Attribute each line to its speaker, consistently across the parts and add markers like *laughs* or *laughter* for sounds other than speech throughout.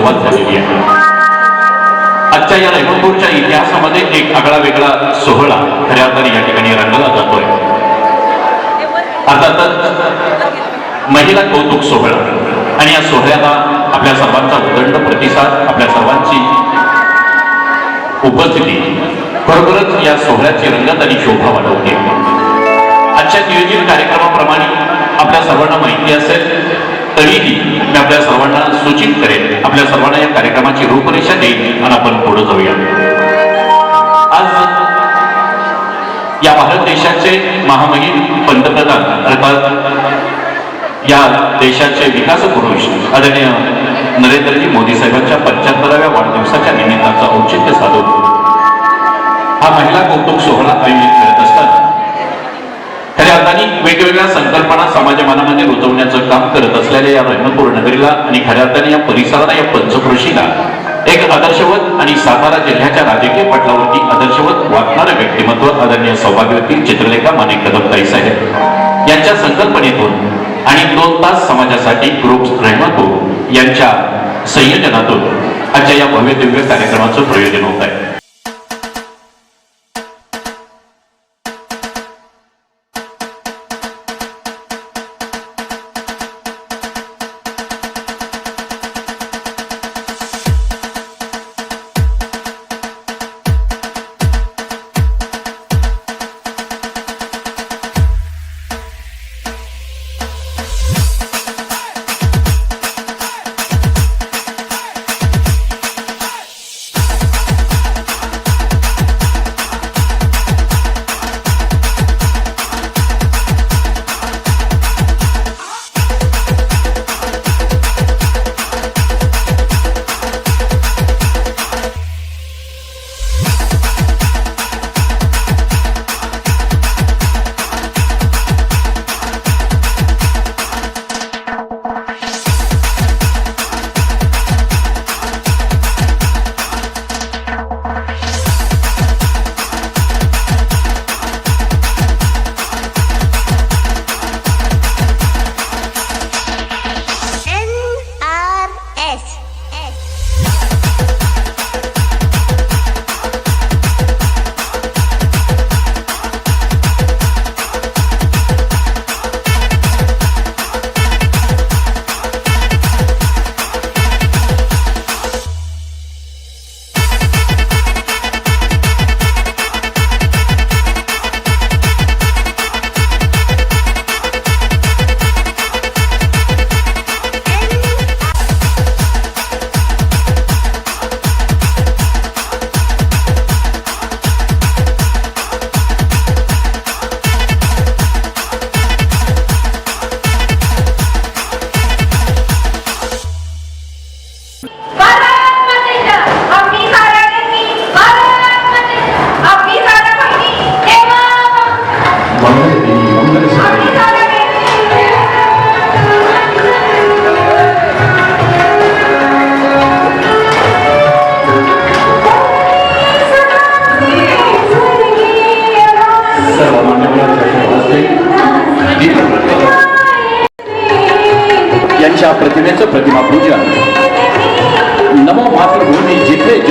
Speaker 1: सुरुवात झालेली आहे. आजच्या या रैमपूरच्या इतिहासामध्ये एक आगळा वेगळा सोहळा खऱ्या अर्थाने या ठिकाणी रंगला जातोय. अर्थातच महिला कौतुक सोहळा. आणि या सोहळ्याला आपल्या सर्वांचा उदंड प्रतिसाद आपल्या सर्वांची उपस्थिती. खरोखरच या सोहळ्याची रंगत आणि शोभा वाढवते. आजच्या नियोजित कार्यक्रमाप्रमाणे आपल्या सर्वांना माहिती असेल तरीही मी आपल्या सर्वांना सूचित करेन आपल्या सर्वांना या कार्यक्रमाची रूपरेषा देईन आणि आपण पुढे जाऊया. आज या भारत देशाचे महामहिम पंतप्रधान अर्थात या देशाचे विकास पुरुष आदरणीय नरेंद्रजी मोदी साहेबांच्या पंच्याहत्तराव्या वाढदिवसाच्या निमित्ताचा औचित्य साधून हा महिला कौतुक सोहळा आयोजित करत असताना खऱ्या अर्थाने वेगवेगळ्या संकल्पना समाजमानामध्ये रुजवण्याचं काम करत असलेल्या या रहमतपूर नगरीला आणि खऱ्या अर्थाने या परिसराला या पंचकृषीला एक आदर्शवत आणि सातारा जिल्ह्याच्या राजकीय पटलावरती आदर्शवत वाटणारं व्यक्तिमत्व आदरणीय सौभाग्यवती चित्रलेखा माने कदमताई साहेब यांच्या संकल्पनेतून आणि दोन तास समाजासाठी ग्रुप रहमतपूर यांच्या संयोजनातून आजच्या या भव्य दिव्य कार्यक्रमाचं प्रयोजन होत आहे.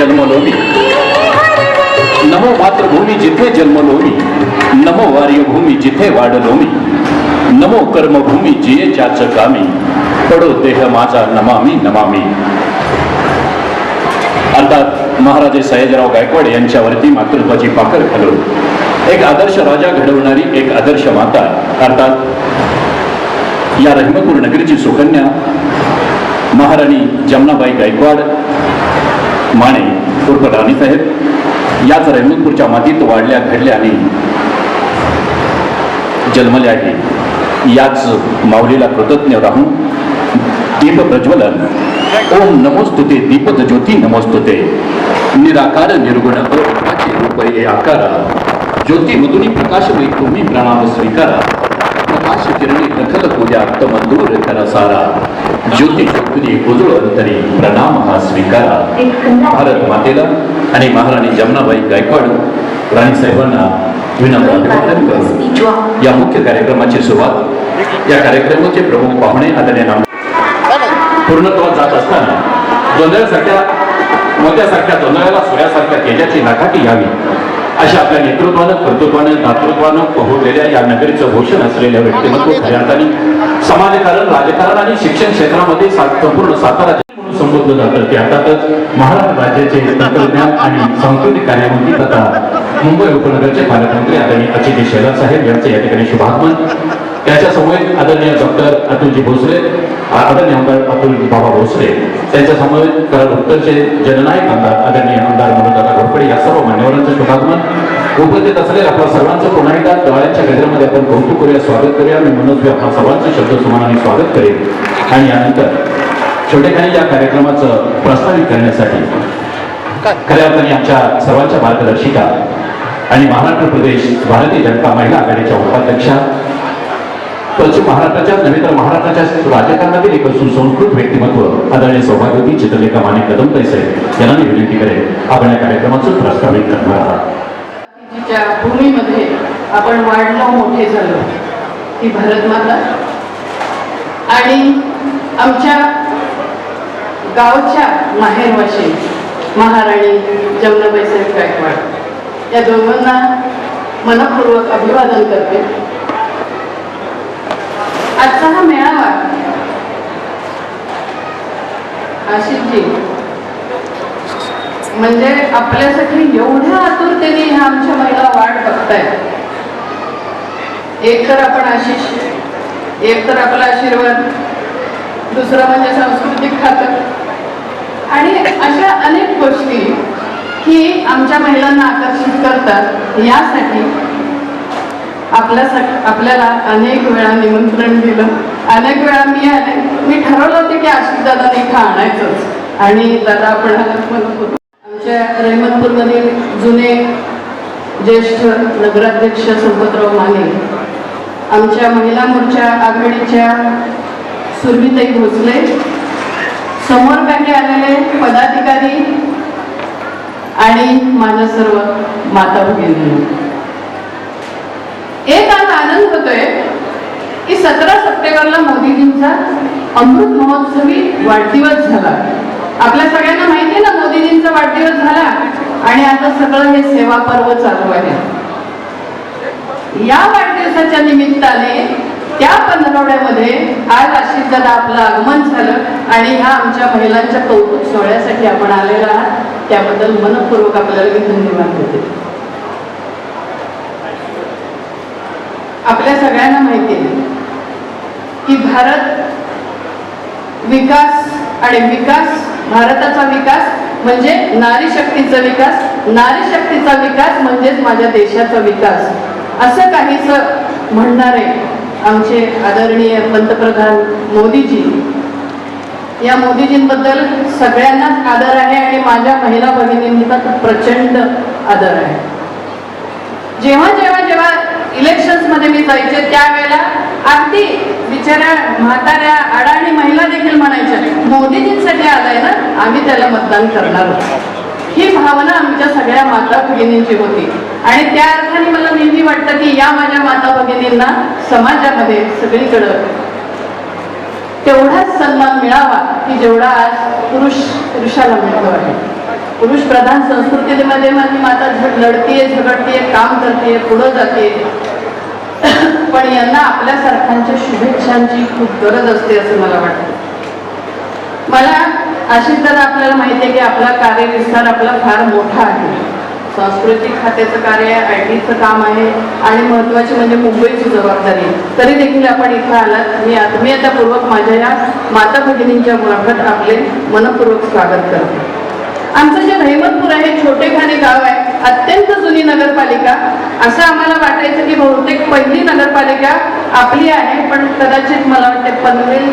Speaker 1: जन्मलो मी नमो मातृभूमी जिथे जन्मलो मी नमो वार्यभूमी जिथे वाढलो मी नमो कर्मभूमी जिये ज्याच कामी पडो देह माझा नमामी नमामी। अर्थात महाराजे सयाजीराव गायकवाड यांच्यावरती मातृत्वाची पाकर घालून एक आदर्श राजा घडवणारी एक आदर्श माता अर्थात या रहिमपूर नगरीची सुकन्या महाराणी जमनाबाई गायकवाड माने उर्फ राणीसाहेब याच रहिमतपूरच्या मातीत वाढल्या घडल्या आणि आहे. याच माऊलीला कृतज्ञ राहून दीप प्रज्वलन. ओम नमोस्तुते दीपद ज्योती नमोस्तुते. निराकार निर्गुण अरूपाचे रूप आकारा. ज्योती मधुनी प्रकाशमयी तुम्ही प्रणाम स्वीकारा. प्रकाश किरणे दखल पूजा मंदूर कर सारा ज्योती शक्ती उजळ अंतरी प्रणाम हा स्वीकारा. भारत मातेला आणि महाराणी जमनाबाई गायकवाड राणी साहेबांना या मुख्य कार्यक्रमाची सुरुवात या कार्यक्रमाचे प्रमुख पाहुणे आदरणीय नाम पूर्णत्वात जात असताना जोंधळ्यासारख्या मोत्यासारख्या जोंधळ्याला सूर्यासारख्या केल्याची नाकाटी यावी. अशा आपल्या नेतृत्वानं कर्तृत्वानं दातृत्वानं पोहोचलेल्या या नगरीचं भूषण असलेल्या व्यक्तिमत्व खऱ्या अर्थाने समाजकारण राजकारण आणि शिक्षण क्षेत्रामध्ये संपूर्ण सातारा संबोधलं जातं ते अर्थातच महाराष्ट्र राज्याचे तंत्रज्ञान आणि सांस्कृतिक कार्यमंत्री तथा मुंबई उपनगरचे पालकमंत्री आदरणीय अचिती शेलार साहेब यांचे या ठिकाणी शुभागमन. त्याच्या समवेत आदरणीय डॉक्टर अतुलजी भोसले आदरणीय आमदार अतुल बाबा भोसले त्यांच्या समवेत कराड उत्तरचे जननायक आमदार आदरणीय आमदार मनोदादा घोरपडे या सर्व मान्यवरांचं शुभागमन. उपस्थित असलेल्या आपल्या सर्वांचं पुन्हा एकदा डोळ्यांच्या गजरामध्ये आपण कौतुक करूया स्वागत करूया. मी मनोज आपल्या सर्वांचं शब्द सुमानाने स्वागत करेन. आणि यानंतर छोटेखानी या कार्यक्रमाचं प्रस्तावित करण्यासाठी खऱ्या अर्थाने आमच्या सर्वांच्या मार्गदर्शिका आणि महाराष्ट्र प्रदेश भारतीय जनता महिला आघाडीच्या उपाध्यक्षा पश्चिम महाराष्ट्राच्या नव्हे तर महाराष्ट्राच्या राजकारणातील एक सुसंस्कृत व्यक्तिमत्व आदरणीय सौभाग्यवती चित्रलेखा माने कदम साहेब यांना मी विनंती करेन आपण या कार्यक्रमाचं प्रस्तावित करणार आहात.
Speaker 2: भूमीमध्ये आपण वाढलो मोठे झालो ती भारतमाता आणि आमच्या गावच्या माहेरवाशी महाराणी जमुनाबाई साहेब गायकवाड या दोघांना मनपूर्वक अभिवादन करते. आजचा हा मेळावा आशिषजी म्हणजे आपल्यासाठी एवढ्या आतुरतेने ह्या आमच्या महिला वाट बघतायत. एक तर आपण आशिष एक तर आपला आशीर्वाद दुसरं म्हणजे सांस्कृतिक खातं. आणि अशा अनेक गोष्टी की आमच्या महिलांना आकर्षित करतात. यासाठी आपल्या आपल्याला अनेक वेळा निमंत्रण दिलं. अनेक वेळा मी आले मी ठरवलं होते की आशिष दादा इथं आणायचंच. आणि दादा आपण आलात मला आमच्या रहमतपूरमधील जुने ज्येष्ठ नगराध्यक्ष संपतराव माने आमच्या महिला मोर्चा आघाडीच्या सुरभीताई भोसले समोर काही आलेले पदाधिकारी आणि माझ्या सर्व माता भगिनी एक आज आनंद होतोय की सतरा सप्टेंबरला मोदीजींचा अमृत महोत्सवी वाढदिवस झाला. आपल्या सगळ्यांना माहिती आहे ना मोदीजींचा वाढदिवस झाला आणि आता सगळं हे सेवा पर्व चालू आहे. या वाढदिवसाच्या निमित्ताने त्या पंधरवड्यामध्ये आज आशिष दादा आपलं आगमन झालं आणि ह्या आमच्या महिलांच्या कौतुक सोहळ्यासाठी आपण आलेला आहात. त्याबद्दल मनपूर्वक आपल्याला मी धन्यवाद देते. आपल्या सगळ्यांना माहिती आहे की भारत विकास आणि विकास भारताचा विकास म्हणजे नारी शक्तीचा विकास नारी शक्तीचा विकास म्हणजेच माझ्या देशाचा विकास. असं काहीच म्हणणारे आमचे आदरणीय पंतप्रधान मोदीजी. या मोदीजींबद्दल सगळ्यांनाच आदर आहे आणि माझ्या महिला भगिनींचा प्रचंड आदर आहे. जेव्हा जेव्हा जेव्हा इलेक्शन्समध्ये मी जायचे त्यावेळेला अगदी बिचाऱ्या म्हाताऱ्या अडाणी महिला देखील म्हणायच्या मोदीजींसाठी आलाय ना आम्ही त्याला मतदान करणार आहोत." ही भावना आमच्या सगळ्या माता भगिनींची होती. आणि त्या अर्थाने मला नेहमी वाटतं की या माझ्या माता भगिनींना समाजामध्ये सगळीकडं तेवढाच सन्मान मिळावा की जेवढा आज पुरुष पुरुषाला मिळतो आहे. पुरुष प्रधान संस्कृतीमध्ये माझी माता झड लढतीये झगडतीये काम करते पुढं जाते *laughs* पण यांना आपल्यासारख्यांच्या शुभेच्छांची खूप गरज असते असं मला वाटतं. मला अशी तर आपल्याला माहिती आहे की आपला कार्यविस्तार आपला फार मोठा आहे. सांस्कृतिक खात्याचं कार्य आहे आय टीचं काम आहे आणि महत्वाची म्हणजे मुंबईची जबाबदारी. तरी देखील आपण इथं आलात. मी आत्मीयतापूर्वक माझ्या या माता भगिनींच्या मार्फत आपले मनपूर्वक स्वागत करते. आमचं जे रहिमतपूर आहे छोटेखाने गाव आहे अत्यंत जुनी नगरपालिका. असं आम्हाला वाटायचं की बहुतेक पहिली नगरपालिका आपली आहे पण कदाचित मला वाटते पनवेल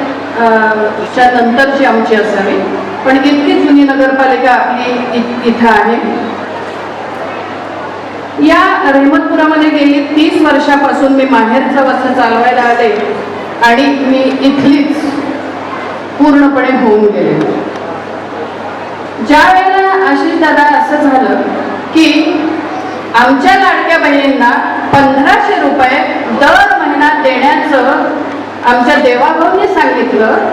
Speaker 2: च्या नंतरची आमची असावी. पण इतकी जुनी नगरपालिका आपली इ- इथं आहे. या रहमतपुरामध्ये गेली तीस वर्षापासून मी माहेरचं वस्त्र चालवायला आले आणि मी इथलीच पूर्णपणे होऊन गेले. ज्या वेळेला आशिष दादा असं झालं की आमच्या लाडक्या बहिणींना पंधराशे रुपये दर महिना देण्याचं आमच्या देवाभाऊने सांगितलं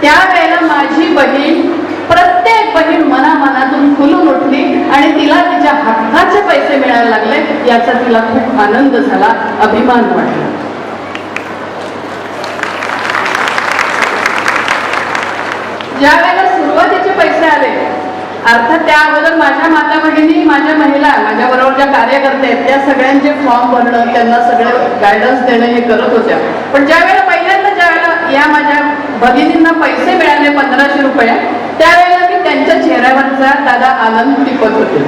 Speaker 2: त्यावेळेला माझी बहीण प्रत्येक बहीण मनामनातून फुलून उठली आणि तिला तिच्या हक्काचे पैसे मिळायला लागले याचा तिला खूप आनंद झाला अभिमान वाटला. ज्या वेळेला सुरुवातीचे पैसे आले अर्थात त्या अगोदर माझ्या माता बहिणी माझ्या महिला माझ्याबरोबर ज्या कार्यकर्ते आहेत त्या सगळ्यांचे फॉर्म भरणं त्यांना सगळं गायडन्स देणं हे करत होत्या. पण ज्या वेळेला पहिल्यांदा ज्या वेळेला या माझ्या भगिनींना पैसे मिळाले पंधराशे रुपये त्यावेळेला मी त्यांच्या चेहऱ्यावरचा दादा आनंद टिपत होते.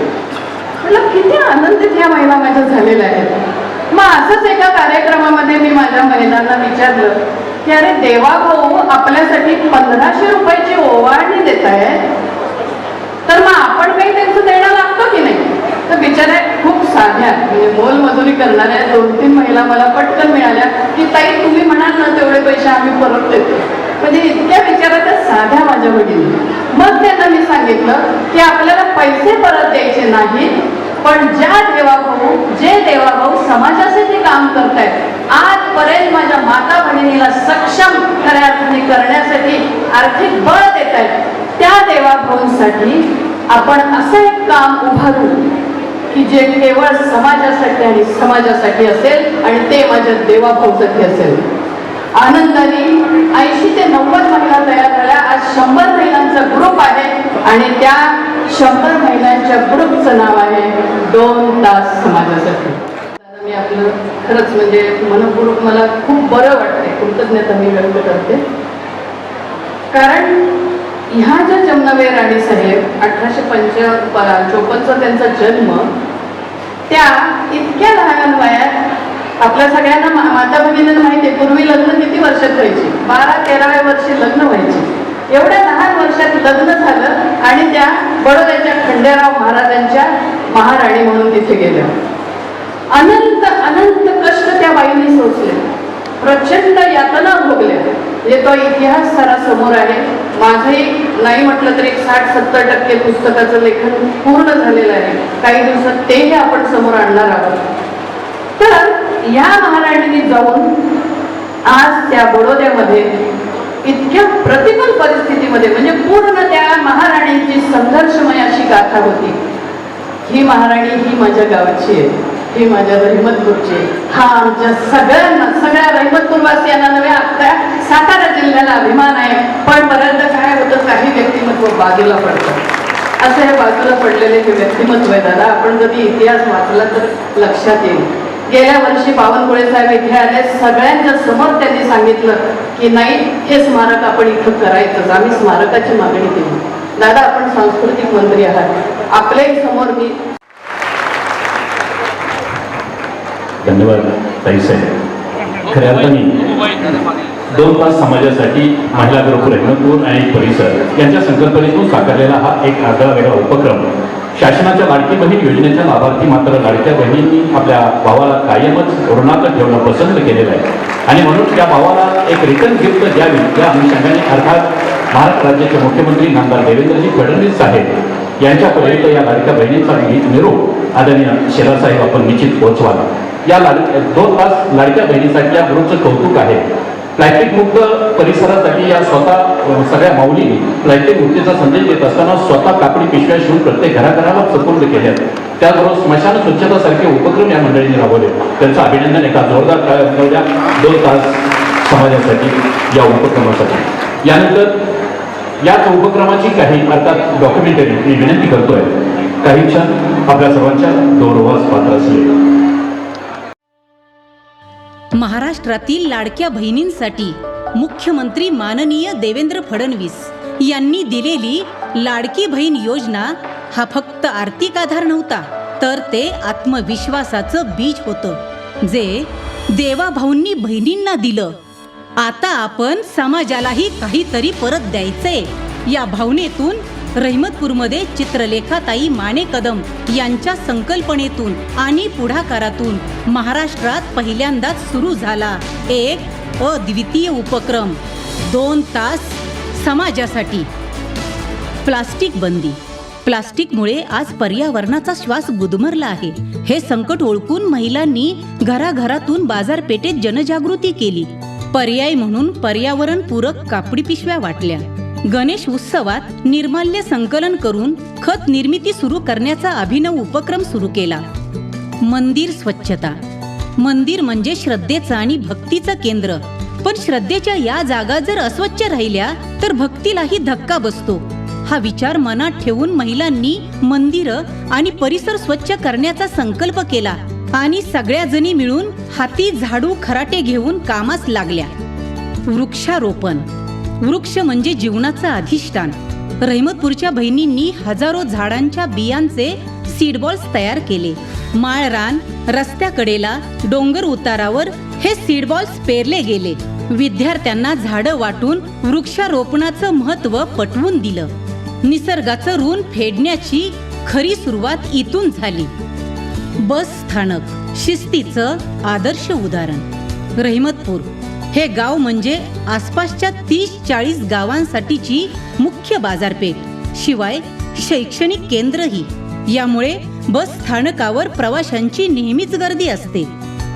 Speaker 2: म्हटलं किती आनंदित ह्या महिला माझ्या झालेल्या आहेत. मग असंच एका कार्यक्रमामध्ये मी माझ्या महिलांना विचारलं की अरे देवा भाऊ आपल्यासाठी पंधराशे रुपयाची ओवाळणी देत आहेत तर मग आपण काही त्यांचं देणं लागतो की नाही? तर बिचाऱ्या खूप साध्या म्हणजे मोलमजुरी करणाऱ्या दोन तीन महिला मला पटकन मिळाल्या की ताई तुम्ही म्हणाल ना तेवढे पैसे आम्ही परत देतो. म्हणजे इतक्या विचारा त्या साध्या माझ्या वडील मग त्यांना मी सांगितलं की आपल्याला पैसे परत द्यायचे नाहीत पण ज्या देवाभाऊ जे देवाभाऊ समाजासाठी काम करतायत आजपर्यंत माझ्या माता बहिणीला सक्षम खऱ्या अर्थाने करण्यासाठी आर्थिक बळ देत आहेत त्या देवाभाऊंसाठी आपण असं एक काम उभारू की जे केवळ समाजासाठी आणि समाजासाठी असेल आणि ते माझ्या देवाभाऊसाठी असेल. आनंदाने ऐंशी ते नव्वद महिला तयार झाल्या. आज शंभर महिलांचा ग्रुप आहे आणि त्या शंभर महिलांच्या ग्रुपचं नाव आहे दोन तास समाजासाठी. मी आपलं खरंच म्हणजे मनपूर्वक मला खूप बरं वाटते कृतज्ञता मी व्यक्त करते. कारण ह्या ज्या जमनाबाई राणी साहेब अठराशे पंच चोपन्नचा त्यांचा जन्म त्या इतक्या लहान वयात आपल्या सगळ्यांना मा- माता भगिनींना माहिती आहे पूर्वी लग्न किती वर्षात व्हायची? बारा तेराव्या वर्षी लग्न व्हायचे. एवढ्या लहान वर्षात लग्न झालं आणि त्या बडोद्याच्या खंडेराव महाराजांच्या महाराणी म्हणून तिथे गेल्या. अनंत अनंत कष्ट त्या बाईने सोचले प्रचंड यातना भोगल्या. म्हणजे तो इतिहास सारा समोर आहे. माझंही नाही म्हटलं तरी एक साठ सत्तर टक्के पुस्तकाचं लेखन पूर्ण झालेलं आहे. काही दिवसात तेही आपण समोर आणणार आहोत. तर या महाराणीने जाऊन आज त्या बडोद्यामध्ये इतक्या प्रतिकूल परिस्थितीमध्ये म्हणजे पूर्ण त्या महाराणींची संघर्षमय अशी गाथा होती. ही महाराणी ही माझ्या गावाची आहे. हे माझ्या रहिमतपूरचे हा आमच्या सगळ्यांना सगळ्या रहिमतपूरवासियांना नव्हे आपल्या सातारा जिल्ह्याला अभिमान आहे. पण बऱ्याचदा काय होतं काही व्यक्तिमत्व बाजूला पडतं. असं हे बाजूला पडलेले हे व्यक्तिमत्व आहे दादा. आपण कधी इतिहास वाचला तर लक्षात येईल. गेल्या वर्षी बावनकुळे साहेब इथे आले सगळ्यांच्या समोर त्यांनी सांगितलं की नाही हे स्मारक आपण इथं करायचंच. आम्ही स्मारकाची मागणी केली. दादा आपण सांस्कृतिक मंत्री आहात. आपल्याही समोर मी
Speaker 1: धन्यवाद ताईसाहेब. खऱ्या अर्थाने दोन तास समाजासाठी महिला ग्रुप रहमतपूर आणि परिसर. यांच्या संकल्पनेतून साकारलेला हा एक आगळा वेगळा उपक्रम. शासनाच्या लाडकी बहीण योजनेच्या लाभार्थी मात्र लाडक्या बहिणींनी आपल्या भावाला कायमच ऋणात ठेवणं पसंत केलेलं आहे. आणि म्हणून त्या भावाला एक रिटर्न गिफ्ट द्यावी या अनुषंगाने अर्थात महाराष्ट्र राज्याचे मुख्यमंत्री नामदार देवेंद्रजी फडणवीस साहेब यांच्यापर्यंत या लाडक्या बहिणींचा निरोप आदरणीय शेरासाहेब आपण निश्चित पोहोचवाल. या लाड दोन तास लाडक्या बहिणीसाठी या ग्रुपचं कौतुक आहे. प्लॅस्टिक मुक्त परिसरासाठी या स्वतः सगळ्या माऊली प्लॅस्टिक मुक्तीचा संदेश देत असताना स्वतः कापडी पिशव्या शिवून प्रत्येक घराघराला सपोर्ट केल्या त्याचबरोबर स्मशान स्वच्छतासारखे उपक्रम या मंडळींनी राबवले. त्यांचं अभिनंदन एका जोरदार टाळ्या दोन तास समाजासाठी या उपक्रमासाठी. यानंतर याच उपक्रमाची काही अर्थात डॉक्युमेंटरी मी विनंती करतोय. काही क्षण आपल्या सर्वांच्या गौरवास पात्र असले.
Speaker 3: महाराष्ट्रातील लाडक्या बहिणींसाठी मुख्यमंत्री माननीय देवेंद्र फडणवीस यांनी दिलेली लाडकी बहीण योजना हा फक्त आर्थिक आधार नव्हता तर ते आत्मविश्वासाचं बीज होतं जे देवाभाऊंनी बहिणींना दिलं. आता आपण समाजालाही काहीतरी परत द्यायचंय या भावनेतून रहिमतपूरमध्ये चित्रलेखाताई माने कदम यांच्या संकल्पनेतून आणि पुढाकारातून महाराष्ट्रात पहिल्यांदाच सुरू झाला एक अद्वितीय उपक्रम. दोन तास समाजासाठी. प्लास्टिक बंदी. प्लास्टिकमुळे आज पर्यावरणाचा श्वास गुदमरला आहे. हे संकट ओळखून महिलांनी घराघरातून बाजारपेठेत जनजागृती केली. पर्याय म्हणून पर्यावरण पूरक कापडी पिशव्या वाटल्या. गणेश उत्सवात निर्माल्य संकलन करून खत निर्मिती सुरू करण्याचा अभिनव उपक्रम सुरू केला. मंदिर स्वच्छता. मंदिर म्हणजे श्रद्धेचं आणि भक्तीचं केंद्र. पण श्रद्धेच्या या जागा जर अस्वच्छ राहिल्या तर भक्तीलाही धक्का बसतो. हा विचार मनात ठेवून महिलांनी मंदिरं आणि परिसर स्वच्छ करण्याचा संकल्प केला आणि सगळ्या जणी मिळून हाती झाडू खराटे घेऊन कामास लागल्या. वृक्षारोपण. वृक्ष म्हणजे जीवनाचं अधिष्ठान. रहिमतपूरच्या बहिणींनी हजारो झाडांच्या बियांचे सीडबॉल्स तयार केले. माळरान रस्त्याकडेला डोंगर उतारावर हे सीडबॉल्स पेरले गेले. विद्यार्थ्यांना झाडं वाटून वृक्षारोपणाचं महत्त्व पटवून दिलं. निसर्गाचं ऋण फेडण्याची खरी सुरुवात इथून झाली. बस स्थानक शिस्तीचं आदर्श उदाहरण. रहिमतपूर हे गाव म्हणजे आसपासच्या तीस चाळीस गावांसाठीची मुख्य बाजारपेठ. शिवाय शैक्षणिक केंद्रही. यामुळे बस स्थानकावर प्रवाशांची नेहमीच गर्दी असते.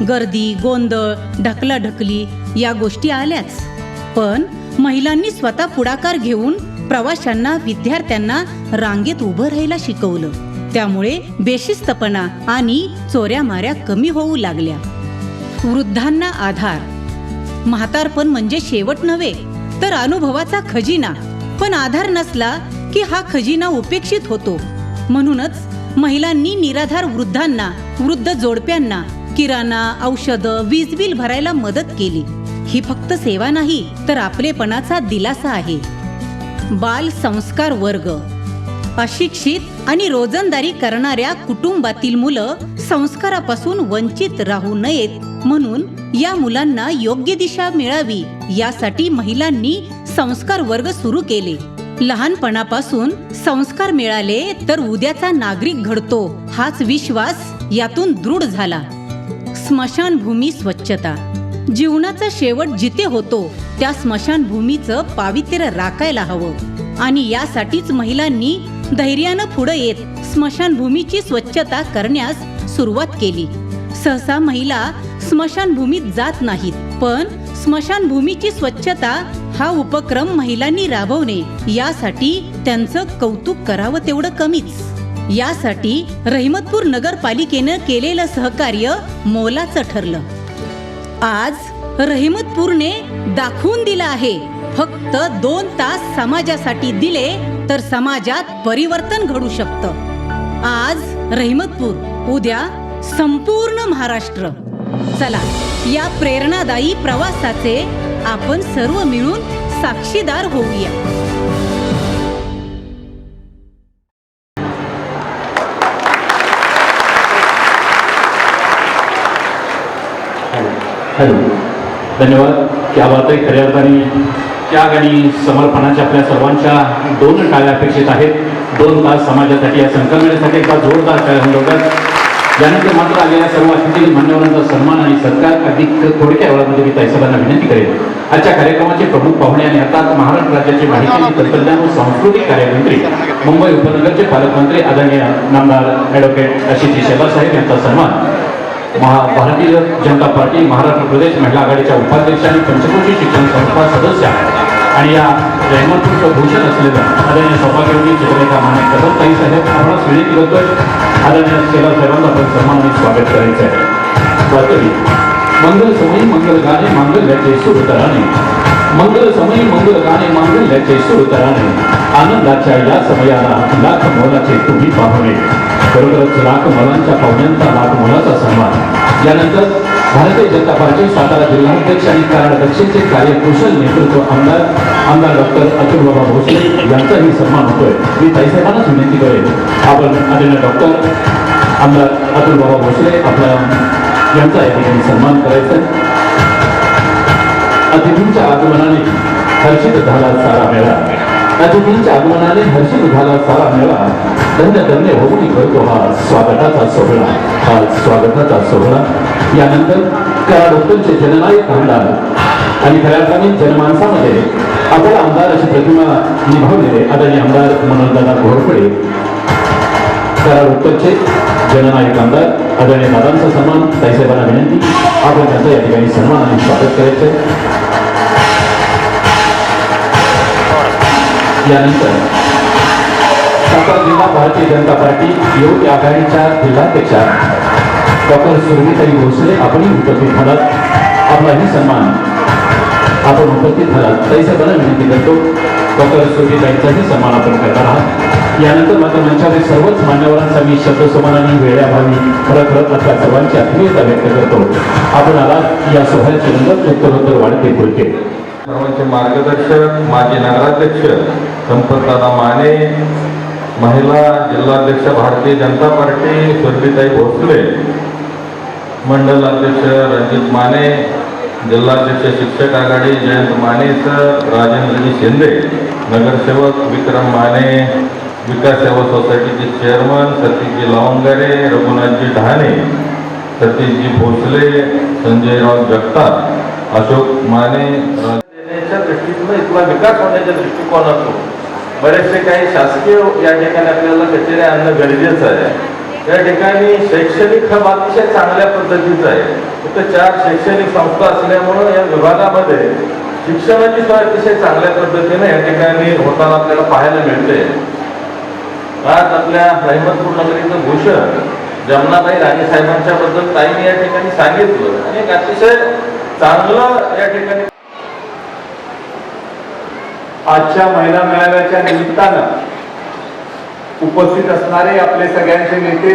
Speaker 3: गर्दी गोंधळ ढकलाढकली या गोष्टी आल्याच. पण महिलांनी स्वतः पुढाकार घेऊन प्रवाशांना विद्यार्थ्यांना रांगेत उभं राहायला शिकवलं. त्यामुळे बेशिस्तपणा आणि चोऱ्या माऱ्या कमी होऊ लागल्या. वृद्धांना आधार. म्हातारपण म्हणजे शेवट नव्हे तर अनुभवाचा खजिना. पण आधार नसला की हा खजिना उपेक्षित होतो. म्हणूनच महिलांनी निराधार वृद्धांना वृद्ध जोडप्यांना किराणा औषधं वीज बिल भरायला मदत केली. ही फक्त सेवा नाही तर आपलेपणाचा दिलासा आहे. बाल संस्कार वर्ग. अशिक्षित आणि रोजंदारी करणाऱ्या कुटुंबातील मुलं संस्कारापासून वंचित राहू नयेत. म्हणून या मुलांना योग्य दिशा मिळावी यासाठी महिलांनी संस्कार वर्ग सुरू केले. लहानपणापासून संस्कार मिळाले तर उद्याचा नागरिक घडतो हाच विश्वास यातून दृढ झाला. स्मशानभूमी स्वच्छता. जीवनाचा शेवट जिथे होतो त्या स्मशानभूमीचं पावित्र्य राखायला हवं. आणि यासाठीच महिलांनी धैर्यानं पुढे येत स्मशानभूमीची स्वच्छता करण्यास सुरुवात केली. सहसा महिला स्मशानभूमीत जात नाहीत. पण स्मशानभूमीची स्वच्छता हा उपक्रम महिलांनी राबवणे यासाठी त्यांचं कौतुक करावं तेवढं कमीच. यासाठी रहिमतपूर नगरपालिकेनं केलेलं सहकार्य मोलाचं ठरलं. आज रहिमतपूरने दाखवून दिलं आहे फक्त दोन तास समाजासाठी दिले तर समाजात परिवर्तन घडू शकतं. आज रहिमतपूर उद्या संपूर्ण महाराष्ट्र. चला. या प्रेरणादायी प्रवासाचे आपण सर्व मिळून साक्षीदार होऊया.
Speaker 1: हॅलो. धन्यवाद. त्या बात खऱ्या अर्थाने त्याग आणि समर्पणाच्या आपल्या सर्वांच्या दोन टाळ्या अपेक्षित आहेत. दोन तास समाजासाठी या संकल्पनेसाठी एका जोरदार टाळ्या यानंतर मात्र आलेल्या सर्व अतिथी मान्यवरांचा सन्मान आणि सत्कार अधिक थोडक्या वेळामध्ये मी ताईसाहेबांना विनंती करेन. आजच्या कार्यक्रमाचे प्रमुख पाहुणे आणि आता महाराष्ट्र राज्याचे माहिती आणि तंत्रज्ञान व सांस्कृतिक कार्यमंत्री मुंबई उपनगरचे पालकमंत्री आदरणीय नामदार ॲडव्होकेट आशिष शेलार साहेब यांचा सन्मान. महा भारतीय जनता पार्टी महाराष्ट्र प्रदेश महिला आघाडीच्या उपाध्यक्ष आणि पंचकोशी शिक्षण संस्था सदस्य आणि या जयमतपूरचं भूषण असलेलं आदरणीय सौभाग्यवती चित्रलेखा माने कदम ताई साहेब आपणास विनंती करतोय आदरणीय सेवा साहेबांचा आपण सन्मान आणि स्वागत करायचं आहे वाचवी मंगल समयी मंगल गाणे मांगल्याचे सुर तराने मंगल समयी मंगल गाणे मांगल्याचे सुर तराने आनंदाच्या या समयाला लाख मोलाचे तुम्ही पाहुणे. खरोखरच लाख मोलांच्या पाहुण्यांचा लाख मोलाचा सन्मान. यानंतर भारतीय जनता पार्टी सातारा जिल्हाध्यक्ष आणि कराड दक्षिणचे कार्यकुशल नेतृत्व आमदार आमदार डॉक्टर अतुलबाबा भोसले यांचाही सन्मान होतोय. मी ताईसाहेबांनाच विनंती करेन. आपण आदरणीय डॉक्टर आमदार अतुलबाबा भोसले आपला यांचा या ठिकाणी सन्मान करायचा अतिथींच्या आगमनाने हर्षित झाला सारा मेळा. अतिथींच्या आगमनाने हर्षित झाला सारा मेळा. धन्य धन्य होऊन करतो हा स्वागताचा सोहळा. हा स्वागताचा सोहळा. यानंतर कराडोत्तरचे जननायक भांडार आणि खऱ्या अर्थाने जनमानसामध्ये आपल्या आमदार अशी प्रतिमा निभावलेले आदरणीय आमदार मनोजदादा घोरपडे त्या उत्तरचे जननायक आमदार आदरणीय दादांचा सन्मान ताईसाहेबांना विनंती आपण त्यांचा या ठिकाणी आणि स्वागत करायचं यानंतर सातारा जिल्हा भारतीय जनता पार्टी युवक आघाडीच्या जिल्हाध्यक्षा डॉक्टर सुरभीताई भोसले आपणही उपस्थित झालात. आपलाही सन्मान. आपण उपस्थित झालात. ताईसाहेबांना विनंती करतो डॉक्टर सुरभीताईंचाही सन्मान आपण करणार आहात. यानंतर मात्र मंचावर सर्वच मान्यवरांचा मी शब्दसमानाने वेळ्याभावी खरं खरं आपल्या सर्वांची आत्मीयता व्यक्त करतो. आपण आलात या सोहळ्याचे नंतर उत्तरोत्तर वाढते फुलके
Speaker 4: सर्वांचे मार्गदर्शक माजी नगराध्यक्ष संपतदादा माने महिला जिल्हाध्यक्ष भारतीय जनता पार्टी सुरभीताई भोसले मंडल अध्यक्ष रणजित माने जिल्हाध्यक्ष शिक्षक आघाडी जयंत माने सर राजेंद्रजी शिंदे नगरसेवक विक्रम माने विकास सेवा सोसायटीचे चेअरमन सतीशजी लवंगारे रघुनाथजी ढाणे सतीशजी भोसले संजयराव जगताप अशोक माने देण्याच्या दृष्टीतून इथला विकास होण्याच्या दृष्टिकोनातून बरेचसे काही शासकीय या ठिकाणी आपल्याला कचेऱ्या आणणं गरजेचं आहे. या ठिकाणी शैक्षणिक हब अतिशय चांगल्या पद्धतीचा आहे. फक्त चार शैक्षणिक संस्था असल्यामुळं या विभागामध्ये शिक्षणाची सोय अतिशय चांगल्या पद्धतीने या ठिकाणी होताना आपल्याला पाहायला मिळते. आज आपल्या रहमतपूर नगरीचं भूषण जमनाबाई राणे साहेबांच्या बद्दल ताईने या ठिकाणी सांगितलं. आणि एक अतिशय चांगलं या ठिकाणी
Speaker 5: आजच्या महिला मेळाव्याच्या निमित्तानं उपस्थित असणारे आपले सगळ्यांचे नेते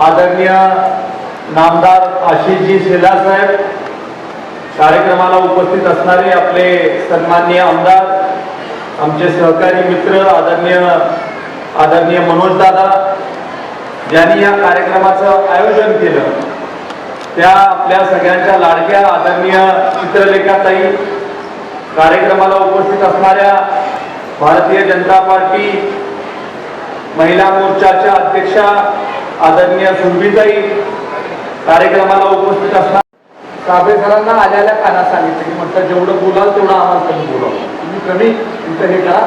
Speaker 5: आदरणीय नामदार आशिषजी शेला साहेब कार्यक्रमाला उपस्थित असणारे आपले सन्माननीय आमदार आमचे सहकारी मित्र आदरणीय आदरणीय मनोज दादा ज्यांनी या कार्यक्रमाचं आयोजन केलं. त्या आपल्या सगळ्यांच्या लाडक्या आदरणीय चित्रलेखाताई कार्यक्रमाला उपस्थित असणाऱ्या भारतीय जनता पार्टी महिला मोर्चाच्या अध्यक्षा आदरणीय सुरभीताई कार्यक्रमाला उपस्थित असणार. साबळे सरांना आल्याल्या कानात सांगितलं की म्हटलं जेवढं बोलाल तेवढं आम्हाला कमी बोलावं. तुम्ही कमी इथं हे करा.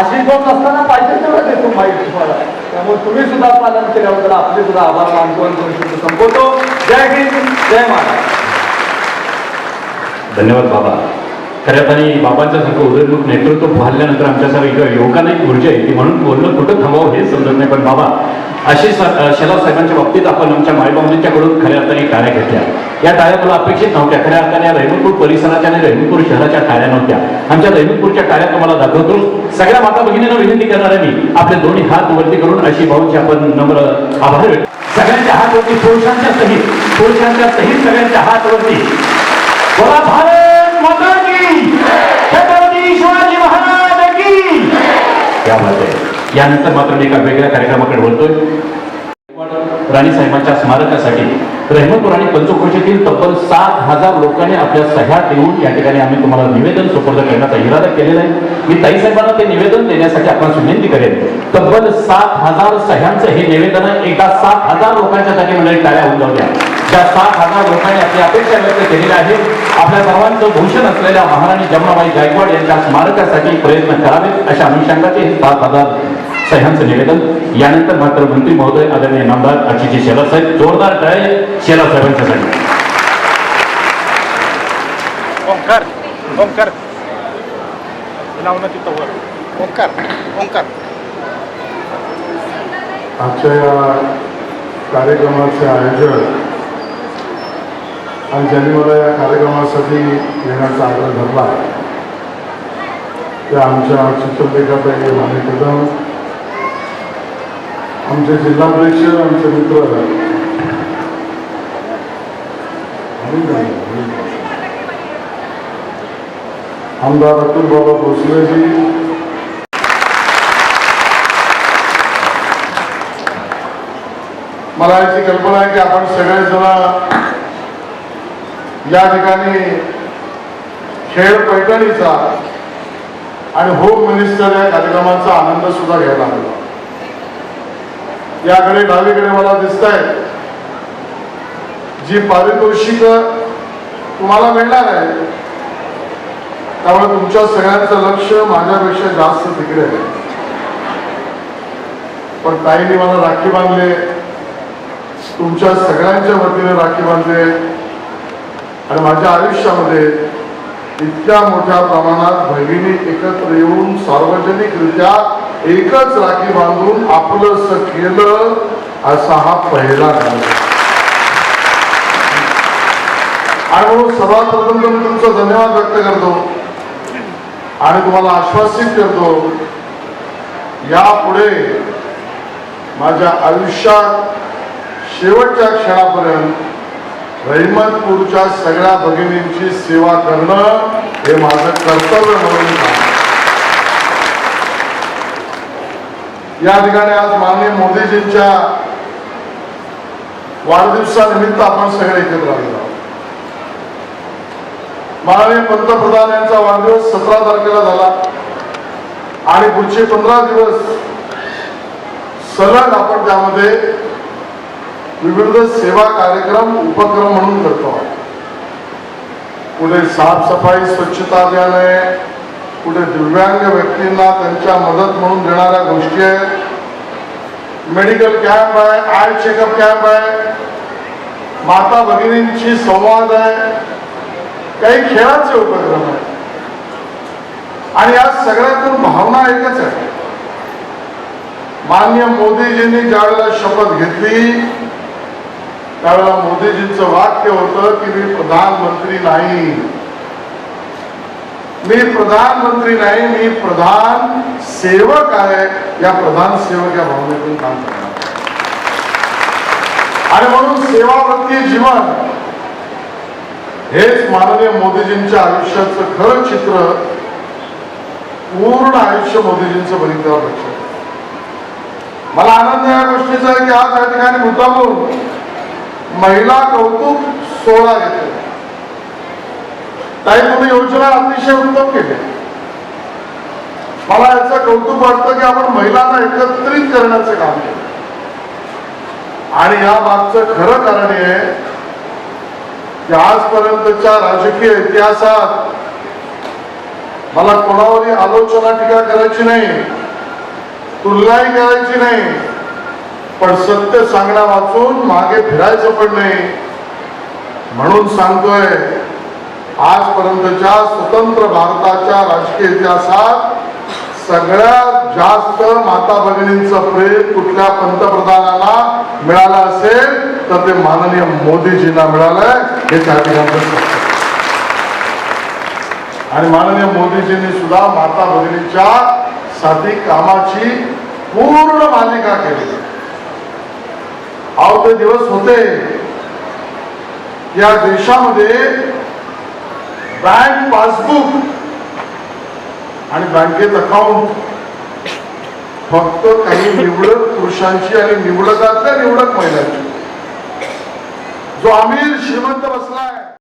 Speaker 5: अशी दोन नसताना पाहिजे तेवढं देतो माहिती तुम्हाला. त्यामुळे तुम्ही सुद्धा पालन केल्याबद्दल आपले सुद्धा आभार मानतो आणि शब्द संपवतो. जय हिंद जय महाराज
Speaker 1: धन्यवाद बाबा. खऱ्या अर्थाने बाबांच्या सारखं उदयमुख नेतृत्व पाहिल्यानंतर आमच्यासारखं इकडं युवकांना एक ऊर्जा येते म्हणून बोलणं कुठं थांबावं हेच समजत नाही. पण बाबा अशी शेला साहेबांच्या बाबतीत आपण आमच्या मायबाबांच्याकडून खऱ्या अर्थाने टाळ्या घेतल्या. या टाळ्या मला अपेक्षित नव्हत्या. खऱ्या अर्थाने या रहिमपूर परिसराच्या आणि रहिमपूर शहराच्या टाळ्या नव्हत्या. आमच्या रहिमपूरच्या टाळ्या तुम्हाला दाखवतो. सगळ्या माता भगिनींना विनंती करणार आहे मी. आपले दोन्ही हात वरती करून अशी भाऊंची आपण नम्र आभार सगळ्यांच्या हात वरती पुरुषांच्या सहित पुरुषांच्या सहित सगळ्यांच्या हात वरती. बोला भारत माता यानंतर मात्र मी एका वेगळ्या कार्यक्रमाकडे बोलतोय. राणी साहेबांच्या स्मारकासाठी रहमतपूर आणि पंचक्रोशीतील तब्बल सात हजार लोकांनी आपल्या सह्या देऊन या ठिकाणी आम्ही तुम्हाला निवेदन सुपूर्द करण्याचा इरादा केलेला आहे. मी ताई साहेबांना ते निवेदन देण्यासाठी आपण विनंती करेन. तब्बल सात हजार सह्यांचं हे निवेदन एकदा सात हजार लोकांच्या जागी मंडळी टाळ्या होऊन जाऊ द्या त्या सात हजार लोकांनी आपली अपेक्षा व्यक्त केलेली आहे आपल्या सर्वांचं भूषण असलेल्या महाराणी जमनाबाई गायकवाड यांच्या स्मारकासाठी प्रयत्न करावेत अशा अनुषंगाचे हे सात हजार सह्यांचं निवेदन. यानंतर मात्र मंत्री महोदय आदरणीय नामदार आशिषजी शेला साहेब जोरदार टाळे शेला साहेबांच्यासाठी
Speaker 6: ओंकार ओंकार. लावणं तिथं वर. ओंकार ओंकार.
Speaker 7: आजच्या या कार्यक्रमाचे आयोजक आणि ज्यांनी मला या कार्यक्रमासाठी येण्याचा आग्रह धरला त्या आमच्या चित्रलेखाताई माने कदम आमचे परिषद आमचे मित्र आमदार अतुल बाबा भोसलेजी. मला याची कल्पना आहे की आपण सगळेजण या ठिकाणी खेळ पैठणीचा आणि होम मिनिस्टर या कार्यक्रमाचा आनंद सुद्धा घ्यायला हवा. याकडे डावीकडे मला दिसत आहे जी पारितोषिक तुम्हाला मिळणार आहे त्यामुळे तुमच्या सगळ्यांचं लक्ष माझ्यापेक्षा जास्त तिकडे आहे. पण ताईने मला राखी बांधले तुमच्या सगळ्यांच्या वतीने राखी बांधले. आणि माझ्या आयुष्यामध्ये इतक्या मोठ्या प्रमाणात भगिनी एकत्र येऊन सार्वजनिकरित्या एकच राखी बांधून आपलंस केलं असा हा पहिला आणि म्हणून सर्वात मी तुमचा धन्यवाद व्यक्त करतो. आणि तुम्हाला आश्वासित करतो यापुढे माझ्या आयुष्यात शेवटच्या क्षणापर्यंत रहिमतपूरच्या सगळ्या भगिनींची सेवा करणं हे माझं कर्तव्य म्हणून या ठिकाणी आज माननीय मोदीजींच्या वाढदिवसानिमित्त आपण सगळे एकत्र आलेलो आहोत. माननीय पंतप्रधान यांचा वाढदिवस सतरा तारखेला झाला आणि पुढचे पंधरा दिवस सलग आपण त्यामध्ये विविध सेवा कार्यक्रम उपक्रम म्हणून करतो कुठे साफसफाई स्वच्छता अभियान आहे कुठे दिव्यांग व्यक्तींना त्यांच्या मदत म्हणून देणाऱ्या गोष्टी आहेत. मेडिकल कॅम्प आहे आय चेकअप कॅम्प आहे. माता भगिनींची संवाद आहे. काही खेळाचे उपक्रम आहे आणि या सगळ्यातून भावना एकच आहे. मान्य मोदीजींनी ज्यावेळेला शपथ घेतली त्यावेळेला मोदीजींचं वाक्य होतं की मी प्रधानमंत्री नाही. मी प्रधानमंत्री नाही मी प्रधान सेवक आहे. या प्रधान सेवक या भावनेतून काम करणार. आणि म्हणून सेवावृत्ती जीवन हेच माननीय मोदीजींच्या आयुष्याचं खरं चित्र पूर्ण आयुष्य मोदीजींचं बघितल्यावर लक्षात मला आनंद या गोष्टीचा आहे की आज या ठिकाणी मुद्दामून महिला कौतुक सोहळा घेतो काही तुम्ही योजना अतिशय उत्तम केली. मला याचं कौतुक वाटतं की आपण महिलांना एकत्रित करण्याचं काम केलं. आणि या मागचं खरं कारण हे आहे की आजपर्यंतच्या राजकीय इतिहासात मला कोणावरही आलोचना टीका करायची नाही तुलनाही करायची नाही. पण सत्य सांगण्या वाचून मागे फिरायचं पण नाही. म्हणून सांगतोय आजपर्यंतच्या स्वतंत्र भारताच्या राजकीय इतिहासात सगळ्यात जास्त माता भगिनींचं प्रेम कुठल्या पंतप्रधानाला मिळालं असेल तर ते माननीय मोदीजींना मिळालंय हे त्या ठिकाणी आणि माननीय मोदीजींनी सुद्धा माता भगिनीच्या साठी कामाची पूर्ण मालिका केली. अहो ते दिवस होते. या देशामध्ये बँक पासबुक आणि बँकेत अकाउंट फक्त काही निवडक पुरुषांची आणि निवडकातल्या निवडक महिलांची. जो आमिर श्रीमंत बसलाय.